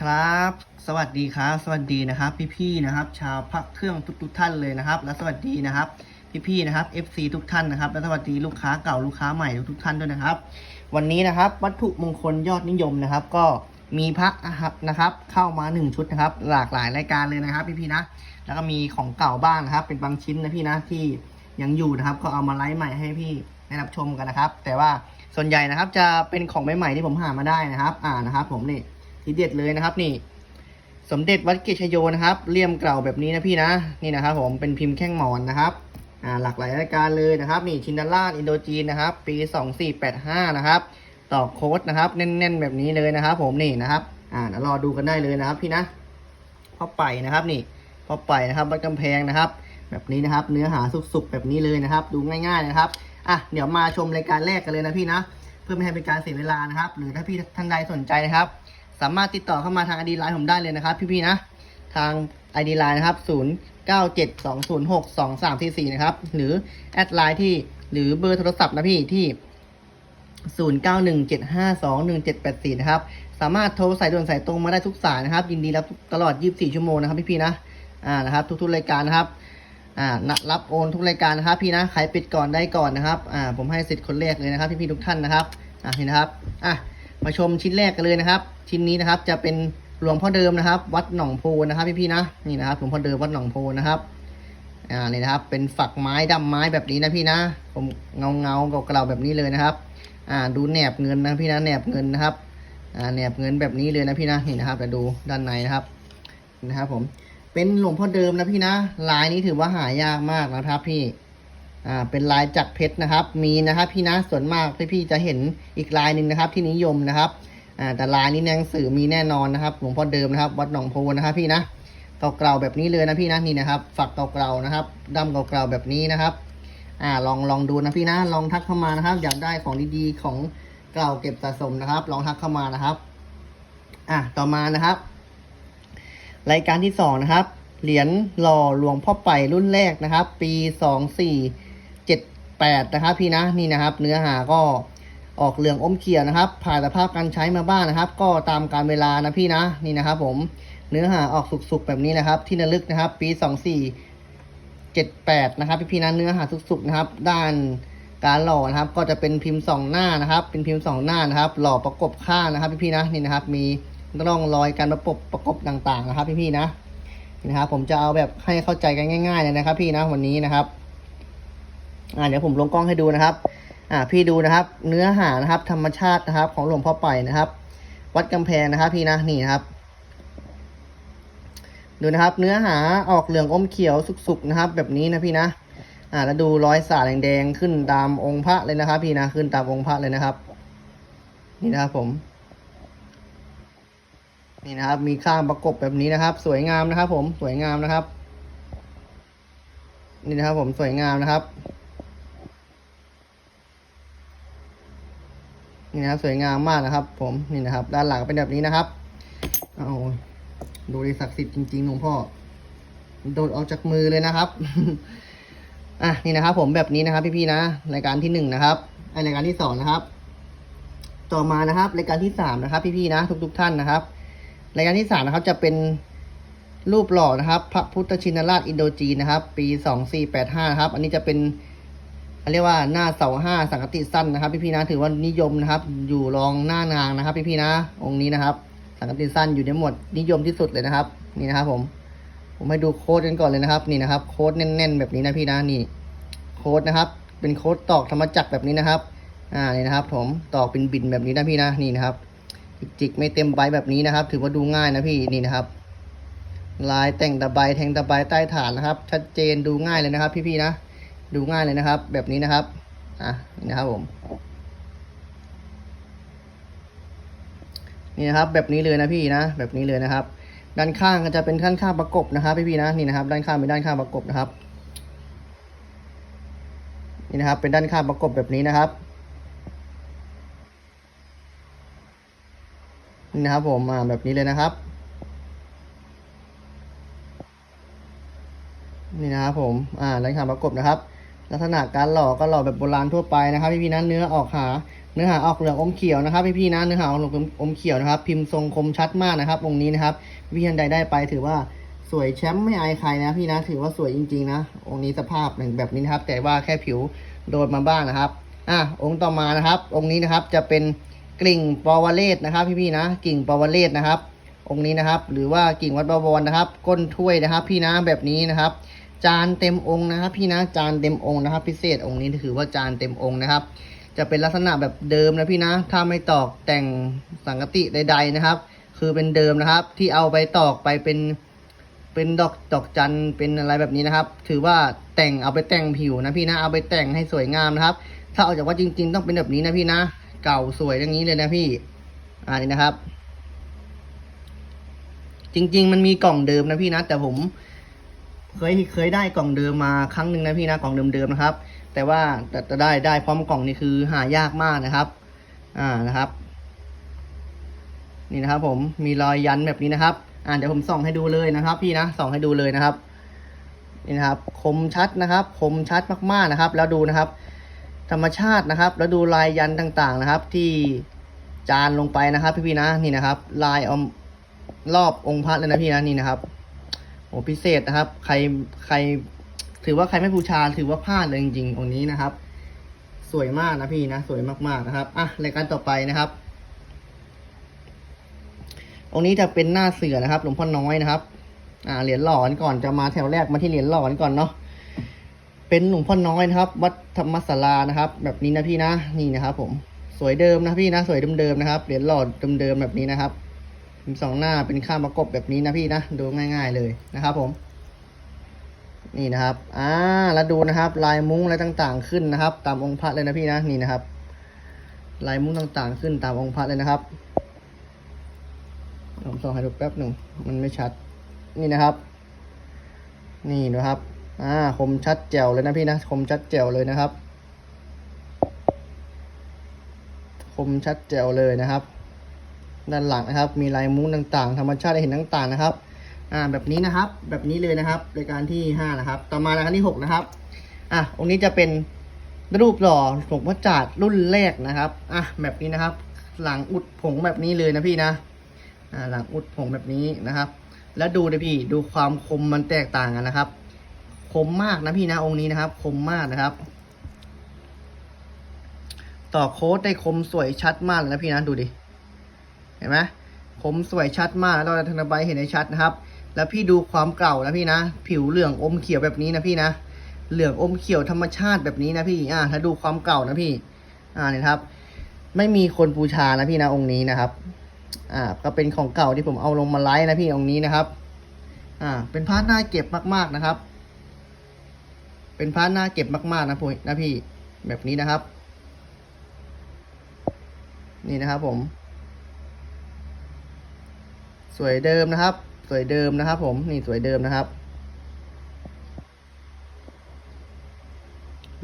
ครับ สวัสดีครับ สวัสดีนะครับ พี่ๆนะครับ ชาวพักเครื่องทุกๆท่านเลยนะครับ และสวัสดีนะครับ พี่ๆนะครับ FC ทุกท่านนะครับ และสวัสดีลูกค้าเก่าลูกค้าใหม่ทุกท่านด้วยนะครับ วันนี้นะครับ วัตถุมงคลยอดนิยมนะครับ ก็มีพระนะครับเข้ามาหนึ่งชุดนะครับ หลากหลายรายการเลยนะครับ พี่ๆนะแล้วก็มีของเก่าบ้างนะครับ เป็นบางชิ้นนะพี่นะที่ยังอยู่นะครับ ก็เอามาไลฟ์ใหม่ให้พี่ได้รับชมกันนะครับ แต่ว่าส่วนใหญ่นะครับจะเป็นของใหม่ๆที่ผมหามาได้นะครับ อ่านะครับ ผมนี่ ทีเด็ดเลยนะครับ นี่ สมเด็จวัดเกชโยนะครับเลี่ยมเกล่าแบบนี้นะพี่นะนี่นะครับ ผมเป็นพิมพ์แข้งหมอนนะครับอ่าหลากหลายรายการเลยนะครับ นี่ชินดาราอินโดจีนนะครับ ปี 2485 นะครับต่อโค้ดนะครับแน่น ๆ แบบนี้เลยนะครับ ผมนี่นะครับ อ่าเดี๋ยวรอดูกันได้เลยนะครับพี่นะพ่อไปนะครับนี่พ่อไปนะครับวัดกำแพงนะครับ แบบนี้นะครับ เนื้อหาสุกๆแบบนี้เลยนะครับ ดูง่ายๆนะครับอะเดี๋ยวมาชมรายการแรกกันเลยนะพี่นะ เพื่อไม่ให้เป็นการเสียเวลานะครับ หรือถ้าพี่ท่านใดสนใจนะครับ สามารถติดต่อเข้ามาทาง ID Line ผมได้เลยนะครับ พี่ๆนะ ทาง ID Line นะครับ0972062344นะครับ หรือแอดไลน์ที่หรือเบอร์โทรศัพท์นะพี่ที่ 0917521784 นะครับ สามารถโทรสายด่วนสายตรงมาได้ทุกสายนะครับ ยินดีรับตลอด 24 ชั่วโมงนะครับ พี่ๆนะ อ่า นะครับ ทุกๆรายการนะครับอ่ารับโอนทุกรายการนะครับพี่นะใครปิดก่อนได้ก่อนนะครับอ่าผมให้สิทธิ์คนแรกเลยนะครับพี่ๆทุกท่านนะครับอ่านี่นะครับอะ มาชมชิ้นแรกกันเลยนะครับ ชิ้นนี้นะครับจะเป็นหลวงพ่อเดิมนะครับ วัดหนองโพนะครับพี่ๆนะนี่นะครับหลวงพ่อเดิมวัดหนองโพนะครับอ่านี่นะครับ เป็นฝักไม้ดำไม้แบบนี้นะพี่นะผมเงาเงาเก่าแบบนี้เลยนะครับ อ่าดูแหนบเงินนะพี่นะแหนบเงินนะครับอ่าแหนบเงินแบบนี้เลยนะพี่นะนี่นะครับแต่ดูด้านในนะครับนะครับ ผมเป็นหลวงพ่อเดิมนะพี่นะลายนี้ถือว่าหายากมากนะครับพี่ อ่าเป็นลายจักเพชรนะครับ มีนะครับ พี่นะส่วนมากพี่ๆจะเห็นอีกลายหนึ่งนะครับ ที่นิยมนะครับอ่าแต่ลายนี้ในหนังสือมีแน่นอนนะครับหลวงพ่อเดิมนะครับ วัดหนองโพนะครับ พี่นะเก่าๆแบบนี้เลยนะพี่นะนี่นะครับ ฝักเก่าๆนะครับดำเก่าๆแบบนี้นะครับอ่าลองลองดูนะพี่นะลองทักเข้ามานะครับ อยากได้ของดีๆของเก่าเก็บสะสมนะครับ ลองทักเข้ามานะครับอะต่อมานะครับ รายการที่สองนะครับ เหรียญหล่อหลวงพ่อไปรุ่นแรกนะครับ ปีสองสี่ เจ็ดแปดนะครับพี่นะนี่นะครับ เนื้อหาก็ออกเหลืองอมเขียวนะครับ ผ่านสภาพการใช้มาบ้างนะครับ ก็ตามการเวลานะพี่นะนี่นะครับ ผมเนื้อหาออกสุกๆแบบนี้นะครับ ที่ระลึกนะครับ ปีสองสี่เจ็ดแปดนะครับพี่พี่ๆนะเนื้อหาสุกๆนะครับ ด้านการหล่อนะครับ ก็จะเป็นพิมพ์สองหน้านะครับ เป็นพิมพ์สองหน้านะครับ หล่อประกบข้างนะครับพี่พี่ๆนะนี่นะครับ มีร่องรอยการประกบประกบต่างๆ นะครับ พี่พี่ๆนะนะครับ ผมจะเอาแบบให้เข้าใจกันง่าย ๆ เลยนะครับ พี่นะวันนี้นะครับ อ่าเดี๋ยวผมลงกล้องให้ดูนะครับ อ่าพี่ดูนะครับ เนื้อหานะครับ ธรรมชาตินะครับ ของหลวงพ่อไปนะครับ วัดกำแพงนะครับ พี่นะนี่นะครับ ดูนะครับ เนื้อหาออกเหลืองอมเขียวสุกๆนะครับ แบบนี้นะพี่นะ อ่าแล้วดูรอยสาแดงๆขึ้นตามองค์พระเลยนะครับ พี่นะขึ้นตามองค์พระเลยนะครับ นี่นะครับผม นี่นะครับ มีข้างประกบแบบนี้นะครับ สวยงามนะครับ ผมสวยงามนะครับ นี่นะครับผมสวยงามนะครับ นี่นะครับสวยงามมากนะครับ ผมนี่นะครับ ด้านหลังเป็นแบบนี้นะครับ เอาดูดิศักดิ์สิทธิ์จริงๆหลวงพ่อโดดออกจากมือเลยนะครับอะนี่นะครับ ผมแบบนี้นะครับ พี่ๆนะรายการที่หนึ่งนะครับไอรายการที่สองนะครับ ต่อมานะครับรายการที่สามนะครับ พี่ๆนะ ทุก ๆ ท่านนะครับ รายการที่สามนะครับ จะเป็นรูปหล่อนะครับ พระพุทธชินราชอินโดจีนนะครับ ปีสองสี่แปดห้าครับ อันนี้จะเป็น เขาเรียกว่าหน้าเสาห้าสังกติสั้นนะครับ พี่ๆนะถือว่านิยมนะครับ อยู่รองหน้านางนะครับ พี่ๆนะองค์นี้นะครับ สังกติสั้นอยู่ในหมวดนิยมที่สุดเลยนะครับ นี่นะครับ ผม ผมให้ดูโค้ดกันก่อนเลยนะครับ นี่นะครับ โค้ดแน่น ๆ แบบนี้นะพี่นะนี่ โค้ดนะครับ เป็นโค้ดตอกธรรมจักรแบบนี้นะครับอ่านี่นะครับ ผมตอกเป็นบินแบบนี้นะพี่นะนี่นะครับจิกไม่เต็มใบแบบนี้นะครับ ถือว่าดูง่ายนะพี่นี่นะครับ ลายแต่งตะไบแทงตะไบใต้ฐานนะครับ ชัดเจนดูง่ายเลยนะครับ พี่ๆนะ ดูง่ายเลยนะครับ แบบนี้นะครับอะนี่นะครับผมนี่นะครับแบบนี้เลยนะพี่นะ แบบนี้เลยนะครับ ด้านข้างก็จะเป็นด้านข้างประกบนะครับพี่ๆนะนี่นะครับ ด้านข้างเป็นด้านข้างประกบนะครับ นี่นะครับ เป็นด้านข้างประกบแบบนี้นะครับนี่นะครับผมอ่าแบบนี้เลยนะครับ นี่นะครับผมอ่าด้านข้างประกบนะครับ ลักษณะการหล่อก็หล่อแบบโบราณทั่วไปนะครับพี่พี่นะเนื้อออกหาเนื้อหาออกเหลืองอมเขียวนะครับพี่ๆนะเนื้อหาออกเหลืองอมเขียวนะครับ พิมพ์ทรงคมชัดมากนะครับองค์นี้นะครับวิญญาณใดได้ไปถือว่าสวยแชมป์ไม่อายใครนะพี่นะถือว่าสวยจริงๆนะองค์นี้สภาพแบบนี้นะครับ แต่ว่าแค่ผิวโดนมาบ้างนะครับอะองค์ต่อมานะครับ องค์นี้นะครับจะเป็นกลิ่งปวเรศนะครับ พี่ๆนะกิ่งปวเรศนะครับ องค์นี้นะครับ หรือว่ากิ่งวัดบวรนะครับ ก้นถ้วยนะครับ พี่นะแบบนี้นะครับ จานเต็มองค์นะครับ พี่นะจานเต็มองค์นะครับ พิเศษองค์นี้ถือว่าจานเต็มองค์นะครับ จะเป็นลักษณะแบบเดิมนะพี่นะถ้าไม่ตอกแต่งสังกติใด ๆนะครับ คือเป็นเดิมนะครับ ที่เอาไปตอกไปเป็นเป็นดอกดอกจันเป็นอะไรแบบนี้นะครับ ถือว่าแต่งเอาไปแต่งผิวนะพี่นะเอาไปแต่งให้สวยงามนะครับ ถ้าเอาจากว่าจริง ๆ ต้องเป็นแบบนี้นะพี่นะ เก่าสวยอย่างนี้เลยนะพี่อ่านี่นะครับ จริง ๆ มันมีกล่องเดิมนะพี่นะ แต่ผม เคยเคยได้กล่องเดิมมาครั้งหนึ่งนะพี่นะกล่องเดิมๆนะครับ แต่ว่าแต่จะได้ได้พร้อมกล่องนี่คือหายากมากนะครับ อ่านะครับ นี่นะครับ ผมมีรอยยันแบบนี้นะครับ อ่าเดี๋ยวผมส่องให้ดูเลยนะครับ พี่นะส่องให้ดูเลยนะครับนี่นะครับคมชัดนะครับ คมชัดมากๆนะครับ แล้วดูนะครับ ธรรมชาตินะครับ แล้วดูลายยันต่างๆนะครับ ที่จานลงไปนะครับ พี่ๆนะนี่นะครับ ลายอมรอบองค์พระเลยนะพี่นะนี่นะครับ โอ้พิเศษนะครับ ใครใคร ถือว่าใครไม่บูชาถือว่าพลาดเลยจริงๆองค์นี้นะครับ สวยมากนะพี่นะสวยมากๆนะครับอะรายการต่อไปนะครับองค์นี้จะเป็นหน้าเสือนะครับ หลวงพ่อน้อยนะครับ อ่าเหรียญหลอนก่อนจะมาแถวแรกมาที่เหรียญหลอนก่อนเนาะเป็นหลวงพ่อน้อยนะครับ วัดธรรมศาลานะครับ แบบนี้นะพี่นะนี่นะครับ ผมสวยเดิมนะพี่นะ สวยเดิมๆนะครับเหรียญหลอดเดิมๆแบบนี้นะครับ มีสองหน้าเป็นข้ามประกบแบบนี้นะพี่นะดูง่าย ๆเลยนะครับ ผม นี่นะครับอ่าแล้วดูนะครับ ลายมุ้งอะไรต่างๆ ขึ้นนะครับ ตามองค์พระเลยนะพี่นะนี่นะครับ ลายมุ้งต่างๆ ขึ้นตามองค์พระเลยนะครับผมส่องให้ดูแป๊บหนึ่งมันไม่ชัด นี่นะครับ นี่นะครับอ่าคมชัดแจ๋วเลยนะพี่นะคมชัดแจ๋วเลยนะครับ คมชัดแจ๋วเลยนะครับ ด้านหลังนะครับ มีลายมุ้งต่างๆ ธรรมชาติได้เห็นต่างๆนะครับอ่าแบบนี้นะครับ แบบนี้เลยนะครับรายการที่ห้านะครับ ต่อมารายการที่หกนะครับอะองค์นี้จะเป็นรูปหล่อหลวงพ่อจาดรุ่นแรกนะครับอะแบบนี้นะครับ หลังอุดผงแบบนี้เลยนะพี่นะอ่าหลังอุดผงแบบนี้นะครับ แล้วดูเลยพี่ดูความคมมันแตกต่างกันนะครับ คมมากนะพี่นะองค์นี้นะครับ คมมากนะครับ ต่อโค้ดได้คมสวยชัดมากเลยนะพี่นะดูดิ เห็นไหมคมสวยชัดมากแล้วเราธนบัตเห็นได้ชัดนะครับ แล้วพี่ดูความเก่านะพี่นะ ผิวเหลืองอมเขียวแบบนี้นะพี่นะ เหลืองอมเขียวธรรมชาติแบบนี้นะพี่ อ่า ถ้าดูความเก่านะพี่ อ่าเนี่ยครับ ไม่มีคนบูชานะพี่นะองค์นี้นะครับ อ่า ก็เป็นของเก่าที่ผมเอาลงมาไลฟ์นะพี่องค์นี้นะครับ อ่า เป็นพร์ทหน้าเก็บมาก ๆนะครับ เป็นพร์ทหน้าเก็บมากๆนะพี่นะพี่ แบบนี้นะครับ นี่นะครับผม สวยเดิมนะครับ สวยเดิมนะครับผมนี่สวยเดิมนะครับ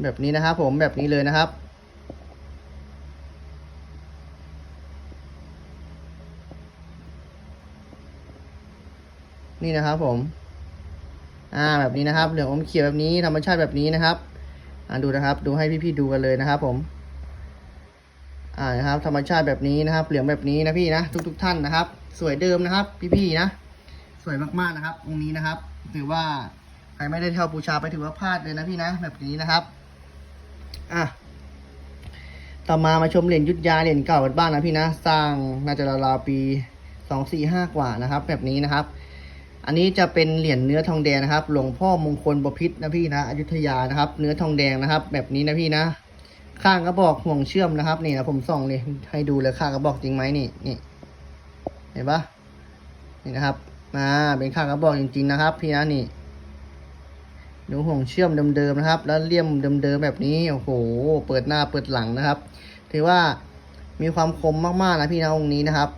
แบบนี้นะครับผมแบบนี้เลยนะครับ นี่นะครับผม อ่าแบบนี้นะครับ เหลืองอมเขียวแบบนี้ธรรมชาติแบบนี้นะครับอ่าดูนะครับ ดูให้พี่ๆดูกันเลยนะครับ ผมอ่านะครับธรรมชาติแบบนี้นะครับ เหลืองแบบนี้นะพี่นะทุก ๆทท่านนะครับ สวยเดิมนะครับ พี่ๆนะ สวยมากๆนะครับองค์นี้นะครับถือว่าใครไม่ได้เท่าบูชาไปถือว่าพลาดเลยนะพี่นะ แบบนี้นะครับอะต่อมามาชมเหรียญยุทธยาเหรียญเก่ากันบ้างนะพี่นะ สร้างน่าจะราวๆปีสองสี่ห้ากว่านะครับ แบบนี้นะครับ อันนี้จะเป็นเหรียญเนื้อทองแดงนะครับ หลวงพ่อมงคลบพิษนะพี่นะอยุธยานะครับ เนื้อทองแดงนะครับ แบบนี้นะพี่นะ ข้างกระบอกห่วงเชื่อมนะครับนี่นะผมส่องเลยให้ดูเลยข้างกระบอกจริงไหมนี่นี่ เห็นปะนี่นะครับมาเป็นข้างกระบอกจริงๆนะครับ พี่นะนี่ดูห่วงเชื่อมเดิมๆนะครับ แล้วเลี่ยมเดิมๆแบบนี้โอ้โห เปิดหน้าเปิดหลังนะครับ ถือว่ามีความคมมากๆนะพี่นะองค์นี้นะครับ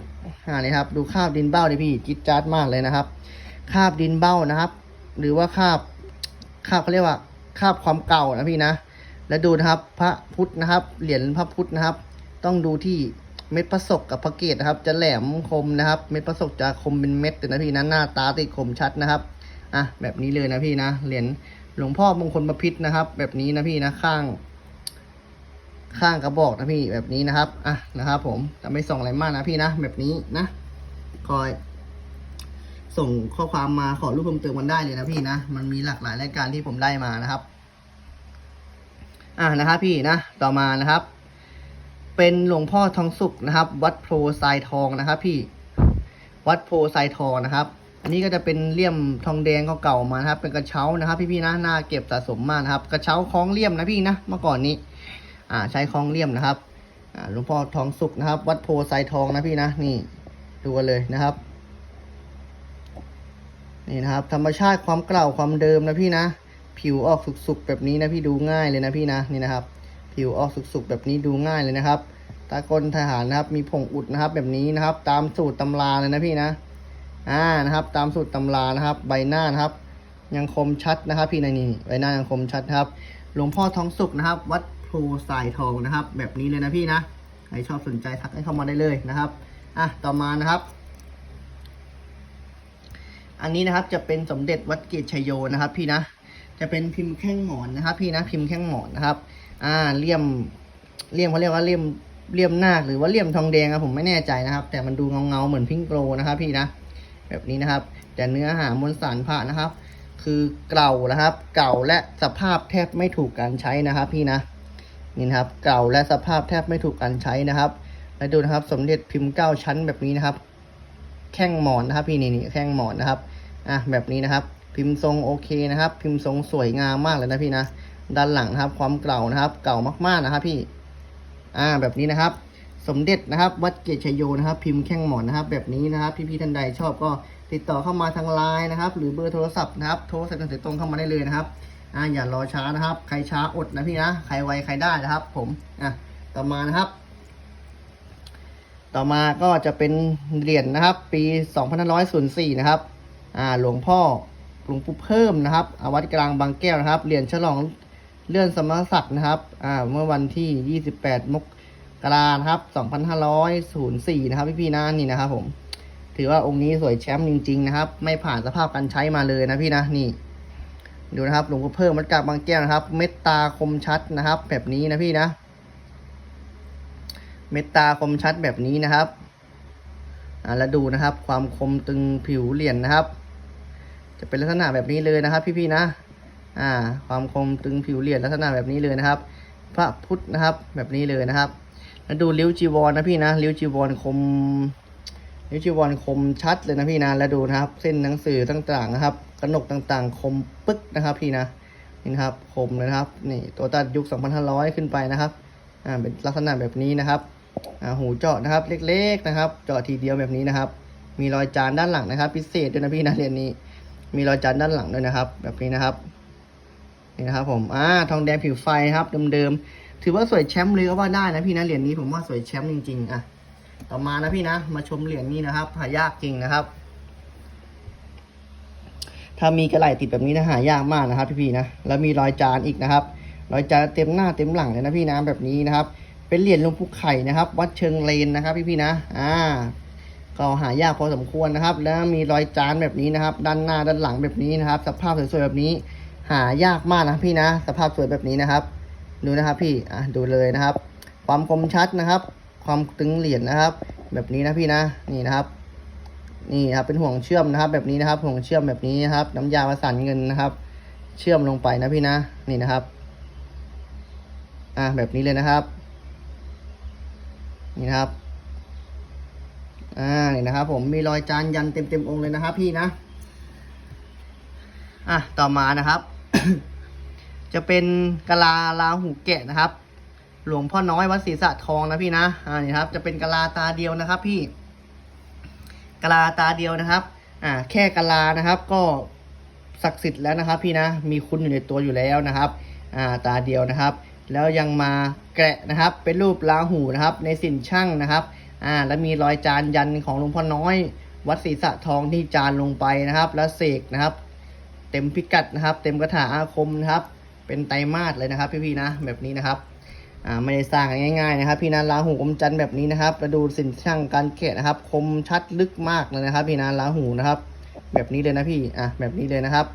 อ่านี่ครับ ดูคาบดินเบ้าดิพี่จิ๊ดจ๊าดมากเลยนะครับ คาบดินเบ้านะครับ หรือว่าคาบคาบเขาเรียกว่าคาบความเก่านะพี่นะ แล้วดูนะครับพระพุทธนะครับ เหรียญพระพุทธนะครับ ต้องดูที่ เม็ดประศกกับพระเกศนะครับ จะแหลมคมนะครับ เม็ดประศกจะคมเป็นเม็ดเลยนะพี่นะหน้าตาติดคมชัดนะครับอะแบบนี้เลยนะพี่นะเหรียญหลวงพ่อมงคลประพิษนะครับ แบบนี้นะพี่นะข้าง ข้างกระบอกนะพี่แบบนี้นะครับอะนะครับ ผมจะไม่ส่งอะไรมากนะพี่นะแบบนี้นะคอย ส่งข้อความมาขอรูปเพิ่มเติมกันได้เลยนะพี่นะมันมีหลากหลายรายการที่ผมได้มานะครับ อะนะครับพี่นะต่อมานะครับ เป็นหลวงพ่อทองสุขนะครับ วัดโพไซทองนะครับพี่วัดโพไซทองนะครับ อันนี้ก็จะเป็นเลี่ยมทองแดงเก่าๆมานะครับ เป็นกระเช้านะครับพี่ๆนะหน่าเก็บสะสมมากนะครับ กระเช้าคล้องเลี่ยมนะพี่นะเมื่อก่อนนี้ อ่าใช้คล้องเลี่ยมนะครับอ่าหลวงพ่อทองสุขนะครับ วัดโพไซทองนะพี่นะนี่ดูกันเลยนะครับนี่นะครับ ธรรมชาติความเก่าความเดิมนะพี่นะ ผิวออกสุกๆแบบนี้นะพี่ดูง่ายเลยนะพี่นะนี่นะครับ ผิวออกสุกๆแบบนี้ดูง่ายเลยนะครับตากลทหารนะครับ มีผงอุดนะครับ แบบนี้นะครับ ตามสูตรตำราเลยนะพี่นะ อ่านะครับ ตามสูตรตำรานะครับ ใบหน้านะครับ ยังคมชัดนะครับ พี่ในนี่ใบหน้ายังคมชัดครับหลวงพ่อทองสุกนะครับ วัดโพสายทองนะครับ แบบนี้เลยนะพี่นะใครชอบสนใจทักให้เข้ามาได้เลยนะครับอะต่อมานะครับอันนี้นะครับจะเป็นสมเด็จวัดเกตชัยโยนะครับ พี่นะ จะเป็นพิมพ์แข้งหมอนนะครับ พี่นะพิมพ์แข้งหมอนนะครับ อ่าเลี่ยมเลี่ยมเขาเรียกว่าเลี่ยมเลี่ยมนาคหรือว่าเลี่ยมทองแดงครับผมไม่แน่ใจนะครับ แต่มันดูเงาเงาเหมือนพิงโกรนะครับพี่นะแบบนี้นะครับ แต่เนื้อหามวลสารพระนะครับ คือเก่านะครับ เก่าและสภาพแทบไม่ถูกการใช้นะครับ พี่นะนี่นะครับ เก่าและสภาพแทบไม่ถูกการใช้นะครับและดูนะครับ สมเด็จพิมพ์เก้าชั้นแบบนี้นะครับ แข้งหมอนนะครับ พี่นี่นี่แข้งหมอนนะครับอะแบบนี้นะครับ พิมพ์ทรงโอเคนะครับ พิมพ์ทรงสวยงามมากเลยนะพี่นะ ด้านหลังนะครับ ความเก่านะครับ เก่ามากๆนะครับ พี่อ่าแบบนี้นะครับ สมเด็จนะครับ วัดเกตชัยโยนะครับ พิมพ์แข้งหมอนนะครับ แบบนี้นะครับพี่ๆท่านใดชอบก็ติดต่อเข้ามาทางไลน์นะครับ หรือเบอร์โทรศัพท์นะครับโทรสายกันตรงเข้ามาได้เลยนะครับอ่าอย่ารอช้านะครับ ใครช้าอดนะพี่นะใครไวใครได้นะครับ ผมอะต่อมานะครับต่อมาก็จะเป็นเหรียญนะครับ ปี2504 นะครับ อ่า หลวงพ่อหลวงปู่เพิ่มนะครับอาวัดกลางบางแก้วนะครับ เหรียญฉลอง เลื่อนสมณศักดิ์นะครับอ่าเมื่อวันที่ 28 มกราครับ 2504 นะครับพี่พี่ๆนะนี่นะครับผม ถือว่าองค์นี้สวยแชมป์จริง ๆ นะครับ ไม่ผ่านสภาพการใช้มาเลยนะพี่นะนี่ดูนะครับหลวงปู่เพิ่มวัดกลางบางแก้วนะครับ เม็ดตาคมชัดนะครับ แบบนี้นะพี่นะ เม็ดตาคมชัดแบบนี้นะครับอ่าแล้วดูนะครับ ความคมตึงผิวเหรียญนะครับ จะเป็นลักษณะแบบนี้เลยนะครับ พี่ๆนะ อ่า ความคมตึงผิวเหรียญลักษณะแบบนี้เลยนะครับ พระพุทธนะครับแบบนี้เลยนะครับ แล้วดูริ้วจีวรนะพี่นะริ้วจีวรคมริ้วจีวรคมชัดเลยนะพี่นะแล้วดูนะครับ เส้นหนังสือต่างๆนะครับกระหนกต่างๆ คมปึ๊กนะครับพี่นะนี่นะครับคมเลยนะครับนี่ตัวตัดยุค 2500 ขึ้นไปนะครับอ่าเป็นลักษณะแบบนี้นะครับอ่าหูเจาะนะครับ เล็กๆนะครับ เจาะทีเดียวแบบนี้นะครับ มีรอยจานด้านหลังนะครับ พิเศษด้วยนะพี่นะเรียนนี้ มีรอยจานด้านหลังด้วยนะครับ แบบนี้นะครับ นี่นะครับผมอ่าทองแดงผิวไฟครับเดิมๆถือว่าสวยแชมป์เลยก็ว่าได้นะพี่นะเหรียญนี้ผมว่าสวยแชมป์จริงๆอะต่อมานะพี่นะ มาชมเหรียญนี้นะครับหายากจริงนะครับ ถ้ามีกระไหล่ติดแบบนี้นะหายากมากนะครับพี่ๆนะแล้วมีรอยจานอีกนะครับ รอยจานเต็มหน้าเต็มหลังเลยนะพี่นะแบบนี้นะครับ เป็นเหรียญหลวงปู่ไข่นะครับ วัดเชิงเลนนะครับ พี่ๆนะอ่าก็หายากพอสมควรนะครับ แล้วมีรอยจานแบบนี้นะครับ ด้านหน้าด้านหลังแบบนี้นะครับ สภาพสวยๆแบบนี้ หายากมากนะพี่นะ สภาพสวยแบบนี้นะครับ ดูนะครับพี่อะดูเลยนะครับ ความคมชัดนะครับ ความตึงเหรียญนะครับ แบบนี้นะพี่นะนี่นะครับ นี่ครับเป็นห่วงเชื่อมนะครับ แบบนี้นะครับห่วงเชื่อมแบบนี้นะครับ น้ำยาประสานเงินนะครับ เชื่อมลงไปนะพี่นะนี่นะครับอะแบบนี้เลยนะครับ นี่นะครับอ่านี่นะครับ ผมมีรอยจานยันเต็มเต็มๆองเลยนะครับ พี่นะอะต่อมานะครับ จะเป็นกะลาลาหูแกะนะครับ หลวงพ่อน้อยวัดศรีสะทองนะพี่นะอ่านี่ครับ จะเป็นกะลาตาเดียวนะครับ พี่กะลาตาเดียวนะครับ อ่า แค่กะลานะครับ ก็ศักดิ์สิทธิ์แล้วนะครับ พี่นะมีคุณอยู่ในตัวอยู่แล้วนะครับ อ่าตาเดียวนะครับ แล้วยังมาแกะนะครับ เป็นรูปลาหูนะครับ ในสินช่างนะครับ อ่า แล้วมีรอยจานยันของหลวงพ่อน้อย วัดศรีสะทองที่จานลงไปนะครับ แล้วเสกนะครับ เต็มพิกัดนะครับ เต็มกระถาอาคมนะครับ เป็นไตรมาสเลยนะครับพี่ๆนะแบบนี้นะครับอ่าไม่ได้สร้างง่ายๆนะครับ พี่นะลาหูอมจันทร์แบบนี้นะครับแล้วดูสินช่างการแกะนะครับ คมชัดลึกมากเลยนะครับ พี่นะลาหูนะครับ แบบนี้เลยนะพี่อะแบบนี้เลยนะครับ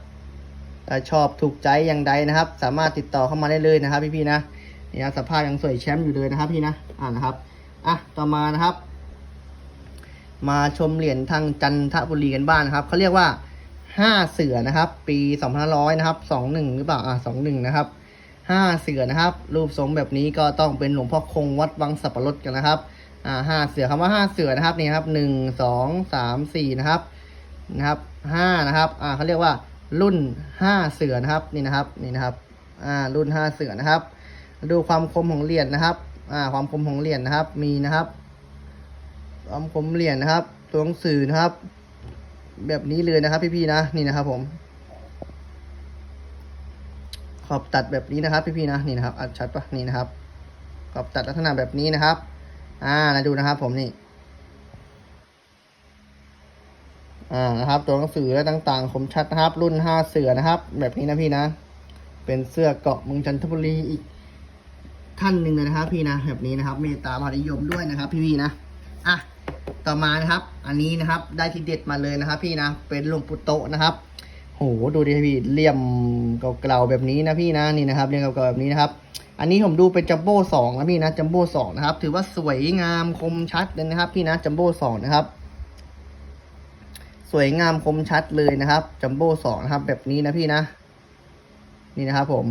ถ้าชอบถูกใจอย่างใดนะครับ สามารถติดต่อเข้ามาได้เลยนะครับ พี่ๆนะนี่นะสภาพยังสวยแชมป์อยู่เลยนะครับ พี่นะอ่านะครับอะต่อมานะครับ มาชมเหรียญทางจันทบุรีกันบ้างนะครับเขาเรียกว่า ห้าเสือนะครับ ปีสองพันร้อยนะครับสองหนึ่งหรือเปล่าอ่าสองหนึ่งนะครับห้าเสือนะครับ รูปทรงแบบนี้ก็ต้องเป็นหลวงพ่อคงวัดวังสับปะรดกันนะครับอ่าห้าเสือคำว่าห้าเสือนะครับนี่ครับหนึ่งสองสามสี่นะครับนะครับห้านะครับอ่าเขาเรียกว่ารุ่นห้าเสือนะครับนี่นะครับนี่นะครับอ่ารุ่นห้าเสือนะครับ ดูความคมของเหรียญนะครับอ่าความคมของเหรียญนะครับมีนะครับความคมเหรียญนะครับ ตัวหนังสือนะครับ แบบนี้เลยนะครับ พี่ๆนะนี่นะครับ ผม ขอบตัดแบบนี้นะครับ พี่ๆนะนี่นะครับอัดชัดปะนี่นะครับ ขอบตัดลักษณะแบบนี้นะครับ อ่านะดูนะครับ ผมนี่อ่านะครับ ตัวหนังสือและต่างๆ คมชัดนะครับ รุ่นห้าเสือนะครับ แบบนี้นะพี่นะ เป็นเสื้อเกาะเมืองจันทบุรีอีกท่านหนึ่งเลยนะครับ พี่นะแบบนี้นะครับเมตตามหานิยมด้วยนะครับ พี่ๆนะอะ ต่อมานะครับ อันนี้นะครับ ได้ทีเด็ดมาเลยนะครับ พี่นะ เป็นหลวงปุโตะนะครับ โห ดูดิพี่เลี่ยมเก่าๆแบบนี้นะพี่นะ นี่นะครับเรียงเก่าๆแบบนี้นะครับ อันนี้ผมดูเป็นจัมโบ้สองนะพี่นะ จัมโบ้สองนะครับ ถือว่าสวยงามคมชัดเลยนะครับ พี่นะ จัมโบ้สองนะครับ สวยงามคมชัดเลยนะครับ จัมโบ้สองนะครับ แบบนี้นะพี่นะ นี่นะครับผม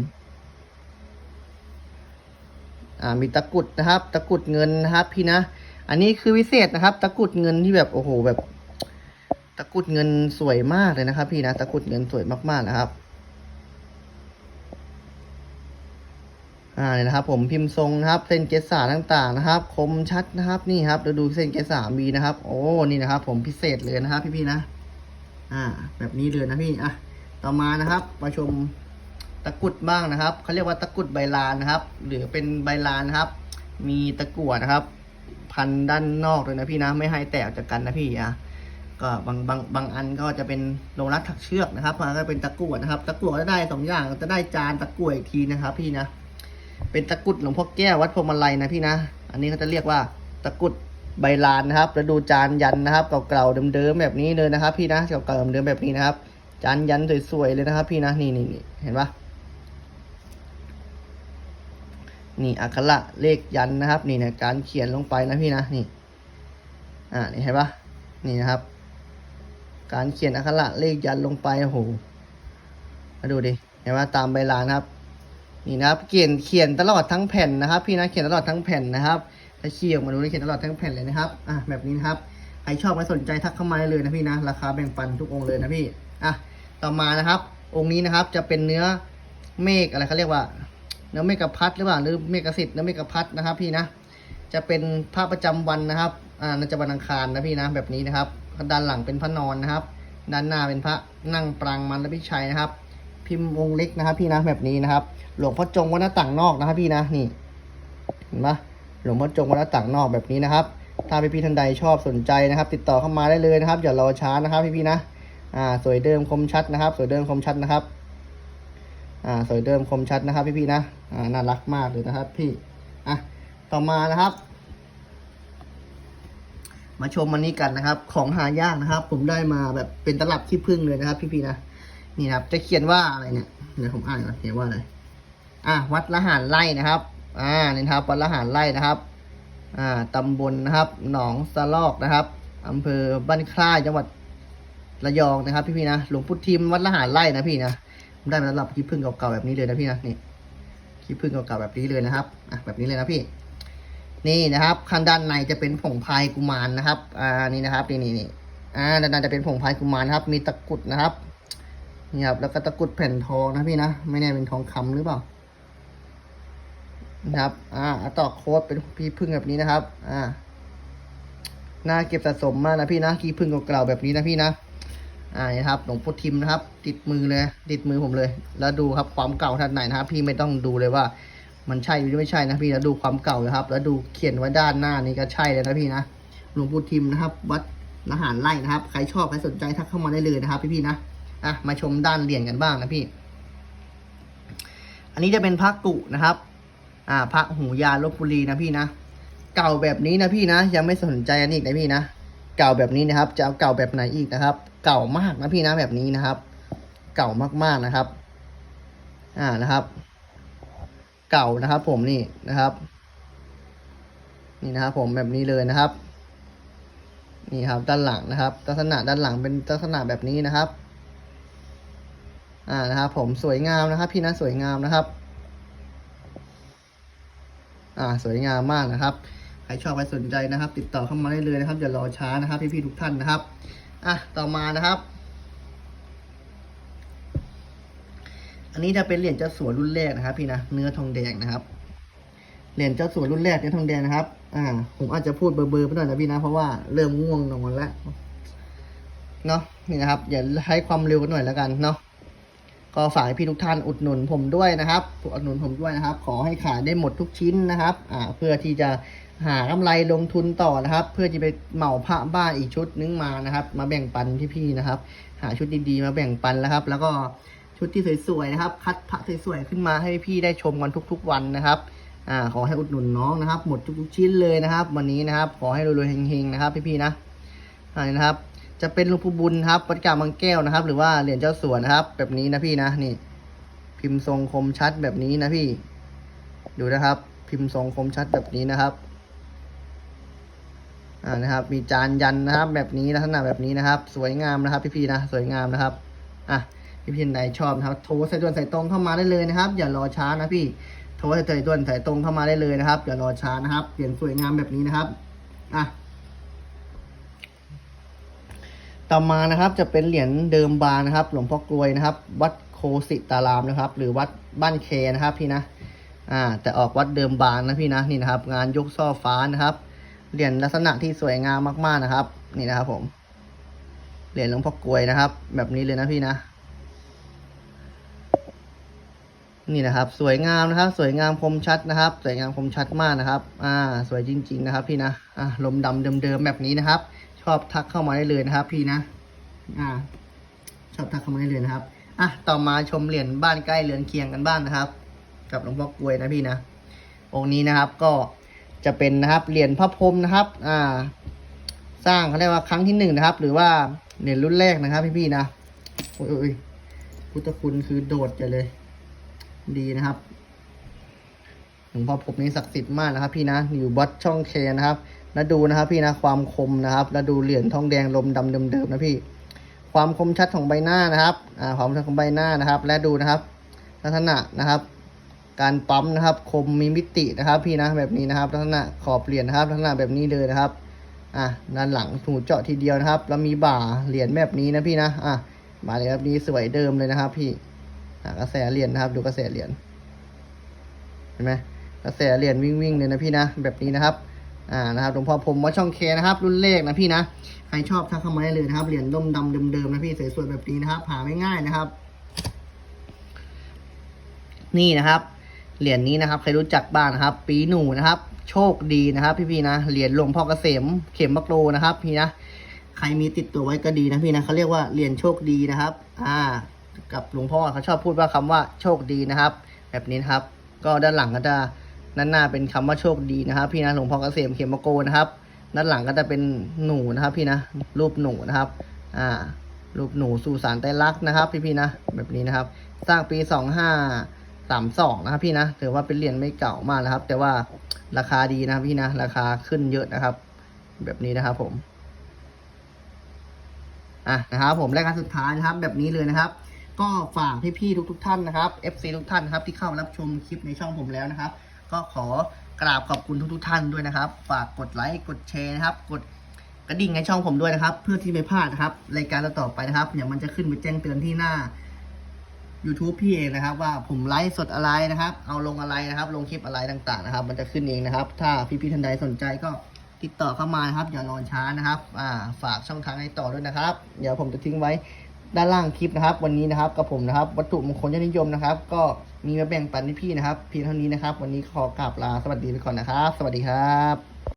อ่ามีตะกุดนะครับ ตะกุดเงินนะครับ พี่นะ อันนี้คือวิเศษนะครับ ตะกุดเงินที่แบบโอ้โหแบบ ตะกุดเงินสวยมากเลยนะครับ พี่นะตะกุดเงินสวยมากๆนะครับ อ่าเนี่ยนะครับ ผมพิมพ์ทรงนะครับ เส้นเกษาต่างๆนะครับ คมชัดนะครับนี่ครับเราดูเส้นเกษามีนะครับ โอ้นี่นะครับ ผมพิเศษเลยนะครับพี่ๆนะ อ่า แบบนี้เลยนะพี่อะต่อมานะครับมาชมตะกุดบ้างนะครับเขาเรียกว่าตะกุดใบลานนะครับ หรือเป็นใบลานนะครับ มีตะกั่วนะครับ พันด้านนอกเลยนะพี่นะไม่ให้แตกจากกันนะพี่อะก็บางบางบางอันก็จะเป็นโลงรัดถักเชือกนะครับมันก็เป็นตะกั่วนะครับ ตะกั่วก็ได้สองอย่างจะได้จานตะกั่วอีกทีนะครับ พี่นะ เป็นตะกรุดหลวงพ่อแก้ววัดพรมลัยนะพี่นะ อันนี้เขาจะเรียกว่าตะกรุดใบลานนะครับแล้วดูจานยันนะครับเก่าๆเดิมๆแบบนี้เลยนะครับ พี่นะเก่าๆเดิมๆแบบนี้นะครับ จานยันสวยๆเลยนะครับ พี่นะนี่นี่นี่เห็นปะ นี่อักขระเลขยันนะครับ นี่นะการเขียนลงไปนะพี่นะนี่ อ่านี่เห็นปะนี่นะครับ การเขียนอักขระเลขยันลงไปโอ้โหมาดูดิเห็นว่าตามใบลานครับ นี่นะครับ เขียนเขียนตลอดทั้งแผ่นนะครับ พี่นะเขียนตลอดทั้งแผ่นนะครับถ้าเขียนมาดูได้เขียนตลอดทั้งแผ่นเลยนะครับอะแบบนี้นะครับใครชอบใครสนใจทักเข้ามาเลยนะพี่นะราคาแบ่งปันทุกองค์เลยนะพี่อะต่อมานะครับ องค์นี้นะครับจะเป็นเนื้อเมฆอะไรเขาเรียกว่า เนื้อเมฆพัดหรือเปล่าหรือเมฆสิทธิ์เนื้อเมฆพัดนะครับ พี่นะจะเป็นพระประจำวันนะครับอ่าน่าจะวันอังคารนะพี่นะแบบนี้นะครับด้านหลังเป็นพระนอนนะครับ ด้านหน้าเป็นพระนั่งปรางมันและพิชัยนะครับ พิมพ์วงเล็กนะครับ พี่นะแบบนี้นะครับ หลวงพ่อจงวัดหน้าต่างนอกนะครับ พี่นะนี่เห็นปะหลวงพ่อจงวัดหน้าต่างนอกแบบนี้นะครับ ถ้าพี่พี่ๆท่านใดชอบสนใจนะครับ ติดต่อเข้ามาได้เลยนะครับอย่ารอช้านะครับ พี่พี่ๆนะอ่าสวยเดิมคมชัดนะครับ สวยเดิมคมชัดนะครับ อ่าสวยเดิมคมชัดนะครับพี่พี่ๆนะอ่าน่ารักมากเลยนะครับ พี่อะต่อมานะครับ มาชมมันนี้กันนะครับ ของหายากนะครับ ผมได้มาแบบเป็นตลับที่พึ่งเลยนะครับพี่พี่ๆนะนี่นะครับ จะเขียนว่าอะไรเนี่ยเดี๋ยวผมอ่านก่อนเขียนว่าอะไรอะวัดละหารไร่นะครับอ่านี่นครับวัดละหารไร่นะครับอ่าตำบลนะครับ หนองสะลอกนะครับอำเภอบ้านคล้ายจังหวัดระยองนะครับ พี่พี่ๆนะหลวงพุทธิมวัดละหารไร่นะพี่นะ ได้มาสำหรับคลิปพึ่งเก่าๆแบบนี้เลยนะพี่นะนี่คลิปพึ่งเก่าๆแบบนี้เลยนะครับอะแบบนี้เลยนะพี่ นี่นะครับ ข้างด้านในจะเป็นผงพายกุมารนะครับ อ่านี่นะครับนี่นี่นี่อ่าด้านในจะเป็นผงพายกุมารครับ มีตะกุดนะครับนี่ครับแล้วก็ตะกุดแผ่นทองนะพี่นะไม่แน่เป็นทองคำหรือเปล่านะครับ อ่าต่อโค้ดเป็นพี่พึ่งแบบนี้นะครับ อ่า น่าเก็บสะสมมากนะพี่นะขี้พึ่งเก่าๆแบบนี้นะพี่นะ อ่านี่ครับหลวงพ่อทิมนะครับ ติดมือเลย ติดมือผมเลย แล้วดูครับความเก่าท่านไหนนะครับ พี่ไม่ต้องดูเลยว่า มันใช่หรือไม่ใช่นะพี่แล้วดูความเก่าเลยครับ แล้วดูเขียนไว้ด้านหน้านี่ก็ใช่เลยนะพี่นะหลวงปู่ทิมนะครับ วัดละหารไร่นะครับใครชอบใครสนใจทักเข้ามาได้เลยนะครับ พี่ๆนะอะมาชมด้านเหรียญกันบ้างนะพี่ อันนี้จะเป็นพระกุนะครับ อ่าพระหูยาลบบุรีนะพี่นะเก่าแบบนี้นะพี่นะ ยังไม่สนใจอันนี้อีกนะพี่นะ เก่าแบบนี้นะครับ จะเอาเก่าแบบไหนอีกนะครับ เก่ามากนะพี่นะแบบนี้นะครับ เก่ามากๆนะครับ อ่านะครับ เก่านะครับ ผมนี่นะครับ นี่นะครับ ผมแบบนี้เลยนะครับ นี่ครับด้านหลังนะครับลักษณะด้านหลังเป็นลักษณะแบบนี้นะครับ อ่านะครับ ผมสวยงามนะครับ พี่นะสวยงามนะครับ อ่าสวยงามมากนะครับใครชอบใครสนใจนะครับ ติดต่อเข้ามาได้เลยนะครับอย่ารอช้านะครับพี่ๆทุกท่านนะครับ อะต่อมานะครับ อันนี้จะเป็นเหรียญเจ้าสัวรุ่นแรกนะครับ พี่นะเนื้อทองแดงนะครับเหรียญเจ้าสัวรุ่นแรกเนื้อทองแดงนะครับ อ่า ผมอาจจะพูดเบอร์ๆไปหน่อยนะพี่นะเพราะว่าเริ่มง่วงนอนแล้วเนาะนี่นะครับอย่าให้ความเร็วกันหน่อยแล้วกันเนาะก็ฝากให้พี่ทุกท่านอุดหนุนผมด้วยนะครับอุดหนุนผมด้วยนะครับ ขอให้ขายได้หมดทุกชิ้นนะครับ อ่า เพื่อที่จะ หากำไรลงทุนต่อนะครับ เพื่อจะไปเหมาพระบ้านอีกชุดนึงมานะครับ มาแบ่งปันพี่ๆนะครับ หาชุดดีๆมาแบ่งปันแล้วครับ แล้วก็ชุดที่สวยๆนะครับ คัดพระสวยๆขึ้นมาให้พี่ได้ชมกันทุก ๆ วันนะครับอ่าขอให้อุดหนุนน้องนะครับ หมดทุกๆชิ้นเลยนะครับ วันนี้นะครับ ขอให้รวยๆเฮงๆนะครับ พี่ๆนะอันนี้นะครับ จะเป็นหลวงปู่บุญครับวัดกาบางแก้วนะครับ หรือว่าเหรียญเจ้าสัวนะครับ แบบนี้นะพี่นะนี่ พิมพ์ทรงคมชัดแบบนี้นะพี่ ดูนะครับ พิมพ์ทรงคมชัดแบบนี้นะครับ อ่านะครับ มีจานยันนะครับ แบบนี้ลักษณะแบบนี้นะครับ สวยงามนะครับ พี่ๆนะสวยงามนะครับอะพี่พี่ๆไหนชอบนะครับ โทรใส่ด่วนใส่ตรงเข้ามาได้เลยนะครับ อย่ารอช้านะพี่โทรใส่ด่วนใส่ตรงเข้ามาได้เลยนะครับอย่ารอช้านะครับเปลี่ยนสวยงามแบบนี้นะครับอะต่อมานะครับจะเป็นเหรียญเดิมบานนะครับ หลวงพ่อกลวยนะครับ วัดโคสิตารามนะครับ หรือวัดบ้านเคนะครับพี่นะอ่าแต่ออกวัดเดิมบานนะพี่นะนี่นะครับ งานยกซ่อฟ้านะครับ เหรียญลักษณะที่สวยงามมากๆนะครับ นี่นะครับ ผม เหรียญหลวงพ่อกลวยนะครับ แบบนี้เลยนะพี่นะนี่นะครับ สวยงามนะครับ สวยงามคมชัดนะครับ สวยงามคมชัดมากนะครับ อ่า สวยจริง ๆ นะครับ พี่นะอ่าลมดำเดิมๆแบบนี้นะครับ ชอบทักเข้ามาได้เลยนะครับ พี่นะ อ่า ชอบทักเข้ามาได้เลยนะครับอะต่อมาชมเหรียญบ้านใกล้เรือนเคียงกันบ้างนะครับ กับหลวงพ่อกลวยนะพี่นะองค์นี้นะครับ ก็ จะเป็นนะครับเหรียญพระพรหมนะครับ อ่า สร้างเขาเรียกว่าครั้งที่หนึ่งนะครับ หรือว่าเหรียญรุ่นแรกนะครับ พี่ๆนะโอ้ยอยพุทธคุณคือโดดจะเลย ดีนะครับหลวงพ่อผมนี้ศักดิ์สิทธิ์มากนะครับ พี่นะอยู่วัดช่องเคนะครับแล้วดูนะครับ พี่นะความคมนะครับแล้วดูเหรียญทองแดงลมดำเดิมๆนะพี่ ความคมชัดของใบหน้านะครับ อ่าความคมชัดของใบหน้านะครับ และดูนะครับ ลักษณะนะครับ การปั๊มนะครับ คมมีมิตินะครับ พี่นะแบบนี้นะครับลักษณะขอบเหรียญนะครับลักษณะแบบนี้เลยนะครับอะด้านหลังหูเจาะทีเดียวนะครับ แล้วมีบ่าเหรียญแบบนี้นะพี่นะอะบ่าเหรียญแบบนี้สวยเดิมเลยนะครับ พี่อะกระแสเหรียญนะครับ ดูกระแสเหรียญเห็นไหมกระแสเหรียญวิ่งวิ่งๆเลยนะพี่นะแบบนี้นะครับอ่านะครับหลวงพ่อผมว่าช่องเคนะครับ รุ่นเลขนะพี่นะใครชอบทักเข้ามาได้เลยนะครับเหรียญร่มดำเดิมๆนะพี่สวยๆแบบนี้นะครับหาไม่ง่ายนะครับ นี่นะครับ เหรียญนี้นะครับใครรู้จักบ้างนะครับ ปีหนูนะครับ โชคดีนะครับ พี่ๆนะเหรียญหลวงพ่อเกษมเข็มบักโลนะครับ พี่นะใครมีติดตัวไว้ก็ดีนะพี่นะเขาเรียกว่าเหรียญโชคดีนะครับ อ่า กับหลวงพ่อเขาชอบพูดว่าคำว่าโชคดีนะครับ แบบนี้นะครับ ก็ด้านหลังก็จะด้านหน้าเป็นคำว่าโชคดีนะครับ พี่นะหลวงพ่อเกษมเข็มบักโกนะครับ ด้านหลังก็จะเป็นหนูนะครับ พี่นะรูปหนูนะครับ อ่ารูปหนูสู่สารไตรลักษณ์นะครับ พี่ๆนะแบบนี้นะครับ สร้างปีสองห้า สามสองนะครับพี่นะถือว่าเป็นเหรียญไม่เก่ามากนะครับ แต่ว่าราคาดีนะครับพี่นะ ราคาขึ้นเยอะนะครับ แบบนี้นะครับผมอะนะครับผมรายการสุดท้ายนะครับ แบบนี้เลยนะครับ ก็ฝากพี่ๆทุกๆท่านนะครับ FC ทุกท่านนะครับที่เข้ารับชมคลิปในช่องผมแล้วนะครับ ก็ขอกราบขอบคุณทุกๆท่านด้วยนะครับ ฝากกดไลค์กดแชร์นะครับ กดกระดิ่งในช่องผมด้วยนะครับ เพื่อที่ไม่พลาดนะครับรายการต่อไปนะครับเดี๋ยวมันจะขึ้นไปแจ้งเตือนที่หน้า YouTube พี่เองนะครับ ว่าผมไลฟ์สดอะไรนะครับ เอาลงอะไรนะครับ ลงคลิปอะไรต่างๆนะครับ มันจะขึ้นเองนะครับ ถ้าพี่ๆท่านใดสนใจก็ติดต่อเข้ามานะครับ อย่ารอช้านะครับอ่าฝากช่องทางในต่อด้วยนะครับ เดี๋ยวผมจะทิ้งไว้ด้านล่างคลิปนะครับ วันนี้นะครับกับผมนะครับ วัตถุมงคลยอดนิยมนะครับ ก็มีมาแบ่งปันให้พี่นะครับเพียงเท่านี้นะครับ วันนี้ขอกราบลาสวัสดีไปก่อนนะครับ สวัสดีครับ